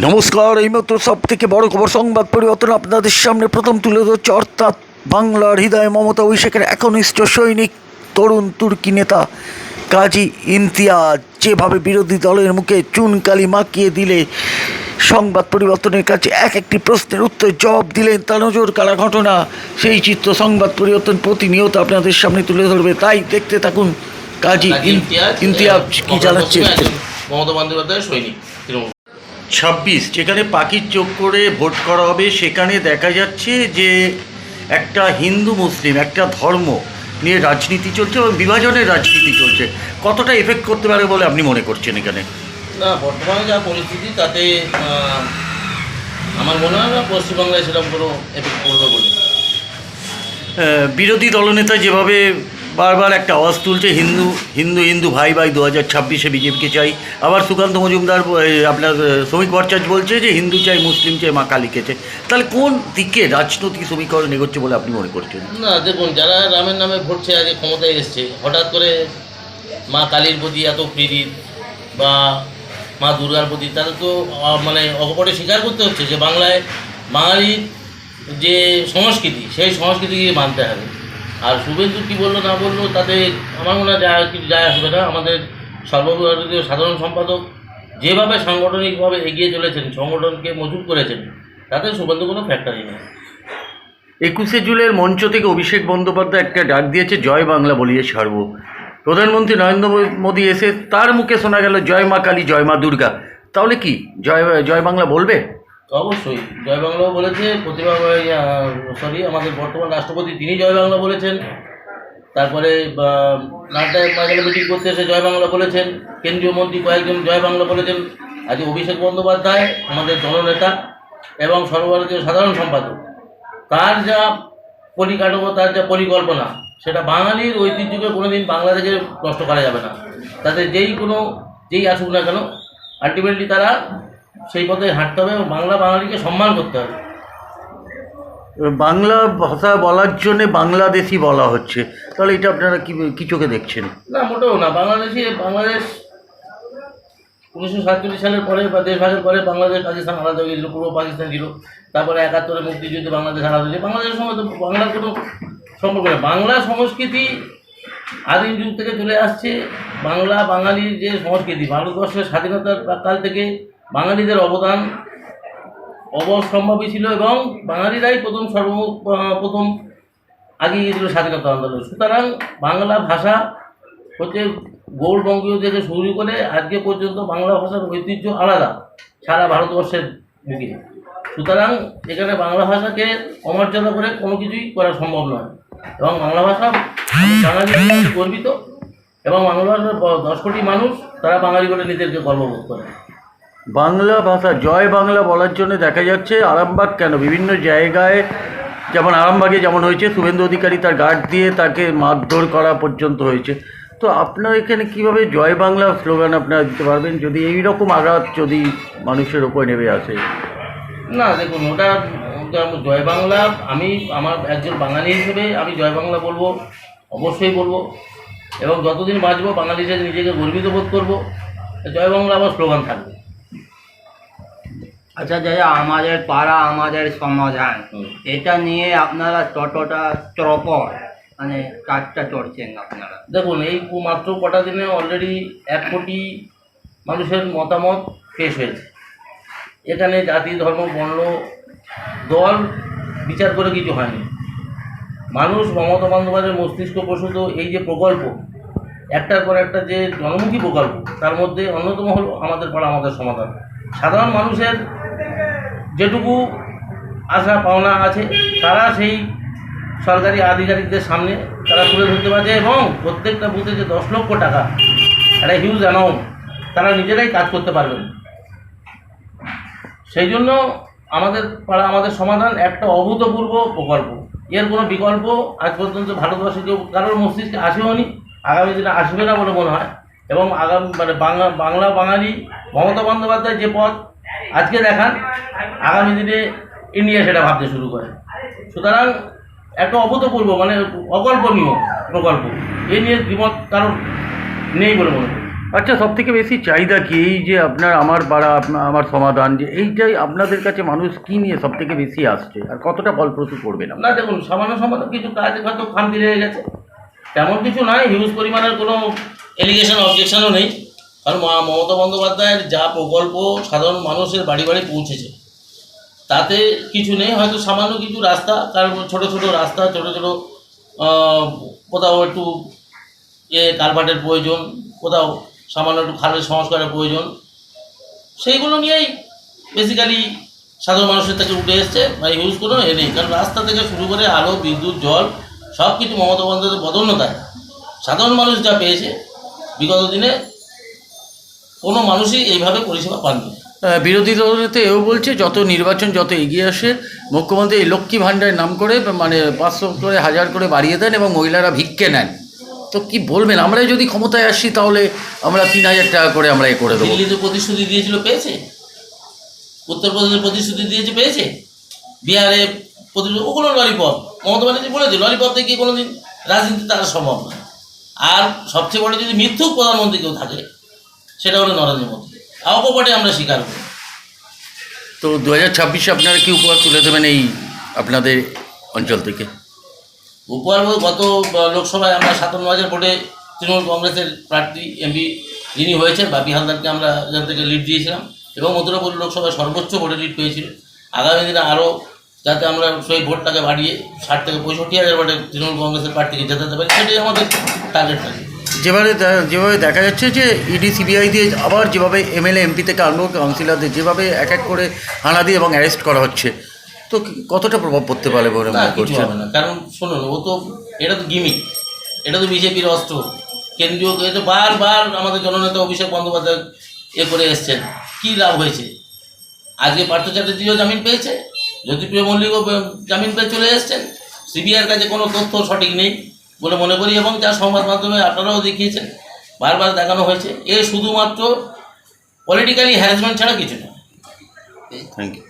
নমস্কার এইমাত্র সব থেকে বড় খবর সংবাদ পরিবর্তন আপনাদের সামনে প্রথম তুলে ধরছে অর্থাৎ বাংলার হৃদয় মমতা অভিষেকের একনিষ্ঠ সৈনিক তরুণ তুর্কি নেতা কাজী ইমতিয়াজ। যেভাবে বিরোধী দলের মুখে চুনকালি মাখিয়ে দিলে সংবাদ পরিবর্তনের কাছে এক একটি প্রশ্নের উত্তর জবাব দিলেন তা নজর কারা ঘটনা। সেই চিত্র সংবাদ পরিবর্তন প্রতিনিয়ত আপনাদের সামনে তুলে ধরবে। তাই দেখতে থাকুন কাজী ইম- ইমতিয়াজ কি জানাচ্ছে মমতা বন্দ্যোপাধ্যায়ের সৈনিক তৃণমূল ছাব্বিশ যেখানে পাখির চোখ করে ভোট করা হবে সেখানে দেখা যাচ্ছে যে একটা হিন্দু মুসলিম একটা ধর্ম নিয়ে রাজনীতি চলছে এবং বিভাজনের রাজনীতি চলছে। কতটা এফেক্ট করতে পারে বলে আপনি মনে করছেন এখানে? না বর্তমানে যা পরিস্থিতি তাতে আমার মনে হয় না পশ্চিমবাংলায় সেরকম কোনো এফেক্ট পড়বে বলে। বিরোধী দলনেতা যেভাবে বারবার একটা আওয়াজ তুলছে, হিন্দু হিন্দু হিন্দু ভাই ভাই দু হাজার ছাব্বিশে বিজেপিকে চাই। আবার সুকান্ত মজুমদার আপনার শ্রমিক ভট্টাচার্য বলছে যে হিন্দু চাই, মুসলিম চাই, মা কালীকে চাই। তাহলে কোন দিকে রাজনৈতিক সমীকরণ এগোচ্ছে বলে আপনি মনে করছেন? না, দেখুন, যারা রামের নামে চেয়ে আগে ক্ষমতায় এসছে, হঠাৎ করে মা কালীর প্রতি এত প্রীতি বা মা দুর্গার প্রতি তাদের তো মানে অকপটে স্বীকার করতে হচ্ছে যে বাংলায়, বাঙালির যে সংস্কৃতি, সেই সংস্কৃতিকে মানতে হবে। আর শুভেন্দু কী বলল না বলল তাতে আমার মনে হয় যায় কিছু যায় আসবে না। আমাদের সর্বভারতীয় সাধারণ সম্পাদক যেভাবে সাংগঠনিকভাবে এগিয়ে চলেছেন, সংগঠনকে মজুত করেছেন, তাতে শুভেন্দু কোনো ফ্যাক্টরি নেই। একুশে জুলাইয়ের মঞ্চ থেকে অভিষেক বন্দ্যোপাধ্যায় একটা ডাক দিয়েছে, জয় বাংলা বলিয়ে ছাড়ব। প্রধানমন্ত্রী নরেন্দ্র মোদী এসে তার মুখে শোনা গেল, জয় মা কালী, জয় মা দুর্গা। তাহলে কি? জয় জয় বাংলা বলবে? তো অবশ্যই জয় বাংলাও বলেছে প্রতিভা সরি আমাদের বর্তমান রাষ্ট্রপতি তিনি জয় বাংলা বলেছেন। তারপরে নাড্ডায় মাঝে মিটিং করতে এসে জয় বাংলা বলেছেন, কেন্দ্রীয় মন্ত্রী কয়েকজন জয় বাংলা বলেছেন। আজকে অভিষেক বন্দ্যোপাধ্যায়, আমাদের জননেতা এবং সর্বভারতীয় সাধারণ সম্পাদক। তার যা পরিকাঠামো, তার যা পরিকল্পনা, সেটা বাঙালির ঐতিহ্যকে কোনোদিন বাংলা থেকে নষ্ট করা যাবে না। তাতে যেই কোনো, যেই আসুক না কেন আলটিমেটলি তারা সেই পথে হাঁটতে হবে এবং বাংলা বাঙালিকে সম্মান করতে হবে। বাংলা ভাষা বলার জন্যে বাংলাদেশি বলা হচ্ছে। তাহলে এটা আপনারা কি কি চোখে দেখছেন? না মোটেও না। বাংলাদেশি বাংলাদেশ উনিশশো সাতচল্লিশ সালের পরে বা দেশ ভাগের পরে বাংলাদেশ পাকিস্তান আলাদা হয়ে গেছিল পূর্ব পাকিস্তান ছিল। তারপরে একাত্তরে মুক্তিযুদ্ধে বাংলাদেশ আলাদা হয়েছে বাংলাদেশের সঙ্গে তো বাংলার কোনো সম্পর্ক নেই। বাংলা সংস্কৃতি আদিম যুগ থেকে চলে আসছে। বাংলা বাঙালির যে সংস্কৃতি ভারতবর্ষের স্বাধীনতার কাল থেকে বাঙালিদের অবদান অবসম্ভাবী ছিল এবং বাঙালিরাই প্রথম সর্ব প্রথম আগিয়ে গিয়েছিল স্বাধীনতা আন্দোলন। সুতরাং বাংলা ভাষা হচ্ছে গৌড়বঙ্গীয় থেকে শুরু করে আজকে পর্যন্ত বাংলা ভাষার ঐতিহ্য আলাদা সারা ভারতবর্ষের বুকে। সুতরাং এখানে বাংলা ভাষাকে অমর্যাদা করে কোনো কিছুই করা সম্ভব নয়। এবং বাংলা ভাষা বাঙালি গর্বিত এবং বাংলা ভাষার দশ কোটি মানুষ তারা বাঙালি বলে নিজেদেরকে গর্ববোধ করে। বাংলা ভাষা, জয় বাংলা বলার জন্য দেখা যাচ্ছে আরামবাগ কেন? বিভিন্ন জায়গায় যেমন আরামবাগে যেমন হয়েছে, শুভেন্দু অধিকারী তার গার্ড দিয়ে তাকে মারধর করা পর্যন্ত হয়েছে। তো আপনার এখানে কীভাবে জয় বাংলা স্লোগান আপনারা দিতে পারবেন? যদি এই রকম আঘাত যদি মানুষের ওপর নেমে আসে। না, দেখুন, ওটা জয় বাংলা, আমি আমার একজন বাঙালি হিসেবে আমি জয় বাংলা বলব, অবশ্যই বলব। এবং যতদিন বাঁচবো বাঙালি হিসেবে নিজেকে গর্বিত বোধ করব। জয় বাংলা আমার স্লোগান থাকবে। আচ্ছা দাদা আমাদের পাড়া আমাদের সমাধান। এটা নিয়ে আপনারা টোটোটা চরপর মানে কাজটা চড়ছেন আপনারা। দেখুন এই মাত্র কটা দিনে অলরেডি এক কোটি মানুষের মতামত পেশ হয়েছে। এখানে জাতি ধর্ম বর্ণ দল বিচার করে কিছু হয়নি। মানুষ মমতা বন্দ্যোপাধ্যায়ের মস্তিষ্ক প্রসূত এই যে প্রকল্প একটার পর একটা যে জনমুখী প্রকল্প তার মধ্যে অন্যতম হলো আমাদের পাড়া আমাদের সমাধান। সাধারণ মানুষের যেটুকু আশা, পাওনা আছে, তারা সেই সরকারি আধিকারিকদের সামনে তারা তুলে ধরতে পারছে এবং প্রত্যেকটা বুথে যে দশ লক্ষ টাকা, একটা হিউজ অ্যামাউন্ট তারা নিজেরাই কাজ করতে পারবেন। সেই জন্য আমাদের পাড়া, আমাদের সমাধান একটা অভূতপূর্ব প্রকল্প। এর কোনো বিকল্প আজ পর্যন্ত ভারতবর্ষে কেউ, কারোর মস্তিষ্কে আসেও নি, আগামী দিনে আসবে না বলে মনে হয়। এবং আগামী মানে বাংলা বাংলা বাঙালি মমতা বন্দ্যোপাধ্যায় যে পথ আজকে দেখান আগামী দিনে ইন্ডিয়া সেটা ভাবতে শুরু করে। সুতরাং একটা অভূতপূর্ব মানে অকল্পনীয় প্রকল্প। এ নিয়ে দ্বিমত কারণ নেই বলে মনে করি। আচ্ছা সব থেকে বেশি চাহিদা কি? এই যে আপনার আমার পাড়া আমার সমাধান যে এইটাই আপনাদের কাছে মানুষ কি নিয়ে সব থেকে বেশি আসছে? আর কতটা ফলপ্রসূ করবে না? না দেখুন সামান্য সামান্য কিছু কাজ হয়তো খামতি রয়ে গেছে। তেমন কিছু নয় হিউজ পরিমাণের কোনো এলিগেশন অবজেকশনও নেই। কারণ মমতা বন্দ্যোপাধ্যায়ের যা প্রকল্প সাধারণ মানুষের বাড়ি বাড়ি পৌঁছেছে, তাতে কিছু নেই, হয়তো সামান্য কিছু রাস্তা কারণ ছোট ছোট রাস্তা, ছোট ছোট কোথাও একটু এ কালভার্টের প্রয়োজন, কোথাও সামান্য একটু খালের সংস্কারের প্রয়োজন, সেইগুলো নিয়েই বেসিক্যালি সাধারণ মানুষের থেকে উঠে এসছে বা ইউজ কোনো এ নেই, কারণ রাস্তা থেকে শুরু করে আলো, বিদ্যুৎ, জল সব কিছু মমতা বন্দ্যোপাধ্যায়ের বদন্যতায় সাধারণ মানুষ যা পেয়েছে, বিগত দিনে কোনো মানুষই এইভাবে পরিষেবা পাননি। বিরোধী দলতে এও বলছে যত নির্বাচন যত এগিয়ে আসে মুখ্যমন্ত্রী এই লক্ষ্মী ভাণ্ডারের নাম করে মানে পাঁচশো করে হাজার করে বাড়িয়ে দেন এবং মহিলারা ভিক্ষে নেন। তো কি বলবেন? আমরা যদি ক্ষমতায় আসি তাহলে আমরা তিন হাজার টাকা করে আমরা এ করে দেবো। দিল্লিতে প্রতিশ্রুতি দিয়েছিল পেয়েছে? উত্তরপ্রদেশে প্রতিশ্রুতি দিয়েছে পেয়েছে? বিহারে প্রতিশ্রুতি ওগুলো ললিপপ। মমতা ব্যানার্জি বলেছে ললিপপ থেকে কোনো দিন রাজনীতি তারা সম্ভব না আর সবচেয়ে বড় যদি মিথ্যুক প্রধানমন্ত্রী কেউ থাকে সেটা হলো নরেন্দ্র মোদী। অকপটে আমরা স্বীকার করি। তো দু হাজার ছাব্বিশে আপনারা কি উপহার তুলে দেবেন এই আপনাদের অঞ্চল থেকে? উপহার গত লোকসভায় আমরা সাতান্ন হাজার ভোটে তৃণমূল কংগ্রেসের প্রার্থী এমপি যিনি হয়েছেন বাপি হালদারকে আমরা এখান থেকে লিড দিয়েছিলাম। এবং মথুরাপুর লোকসভায় সর্বোচ্চ ভোটে লিড পেয়েছিল। আগামী দিনে আরও যাতে আমরা সেই ভোটটাকে বাড়িয়ে ষাট থেকে পঁয়ষট্টি হাজার ভোটে তৃণমূল কংগ্রেসের প্রার্থীকে জেতাতে পারি সেটাই আমাদের টার্গেট থাকে যেভাবে যেভাবে দেখা যাচ্ছে যে ইডি সিবিআই দিয়ে আবার যেভাবে এমএলএ এমপি থেকে আরম্ভ কাউন্সিলরদের যেভাবে এক এক করে হানা দিয়ে এবং অ্যারেস্ট করা হচ্ছে তো কতটা প্রভাব পড়তে পারে বলে না মনে না। কারণ শুনুন ও তো এটা তো গিমিক এটা তো বিজেপির অস্ত্র। কেন্দ্রীয় এ তো বারবার আমাদের জননেতা অভিষেক বন্দ্যোপাধ্যায় এ করে এসছেন। কী লাভ হয়েছে? আজকে পার্থ চ্যাটার্জিও জামিন পেয়েছে জ্যোতিপ্রিয় মল্লিকও জামিন পেয়ে চলে এসছেন। সিবিআইয়ের কাছে কোনো তথ্য সঠিক নেই। বলে মনে করি এবং যা সংবাদ মাধ্যমে আপনারাও দেখিয়েছেন, বারবার দেখানো হয়েছে। এ শুধুমাত্র পলিটিক্যালি হ্যারাসমেন্ট ছাড়া কিছু না। Thank you